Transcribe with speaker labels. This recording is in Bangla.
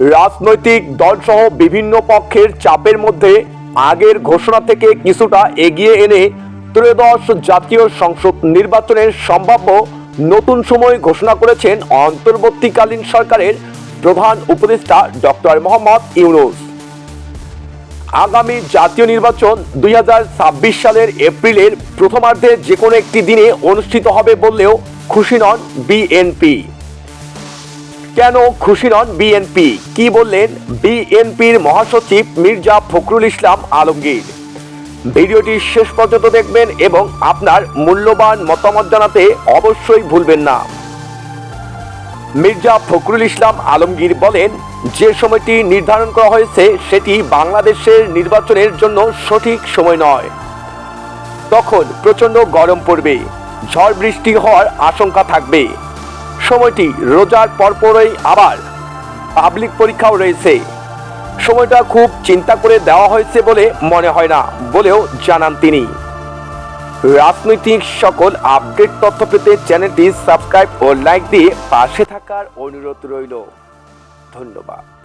Speaker 1: রাজনৈতিক দলসহ বিভিন্ন পক্ষের চাপের মধ্যে আগের ঘোষণা থেকে কিছুটা এগিয়ে এনে ত্রয়োদশ জাতীয় সংসদ নির্বাচনের সম্ভাব্য নতুন সময় ঘোষণা করেছেন অন্তর্বর্তীকালীন সরকারের প্রধান উপদেষ্টা ডক্টর মোহাম্মদ ইউনুস। আগামী জাতীয় নির্বাচন দুই হাজার ছাব্বিশ সালের এপ্রিলের প্রথমার্ধে যে কোনো একটি দিনে অনুষ্ঠিত হবে বললেও খুশি নন বিএনপি। কেন খুশি নন বিএনপি কি বললেন বিএনপির মহাসচিব মির্জা ফখরুল ইসলাম আলমগীর? ভিডিওটি শেষ পর্যন্ত দেখবেন এবং আপনার মূল্যবান মতামত জানাতে অবশ্যই ভুলবেন না। মির্জা ফখরুল ইসলাম আলমগীর বলেন, যে সময়টি নির্ধারণ করা হয়েছে সেটি বাংলাদেশের নির্বাচনের জন্য সঠিক সময় নয়। তখন প্রচণ্ড গরম পড়বে, ঝড় বৃষ্টি হওয়ার আশঙ্কা থাকবে। সময়টি রোজার পরপরই আবার পাবলিক পরীক্ষাও রয়েছে। সময়টা খুব চিন্তা করে দেওয়া হয়েছে বলে মনে হয় না বলেও জানান তিনি। রাজনৈতিক সকল আপডেট তথ্য পেতে চ্যানেলটি সাবস্ক্রাইব ও লাইক দিয়ে পাশে থাকার অনুরোধ রইল। ধন্যবাদ।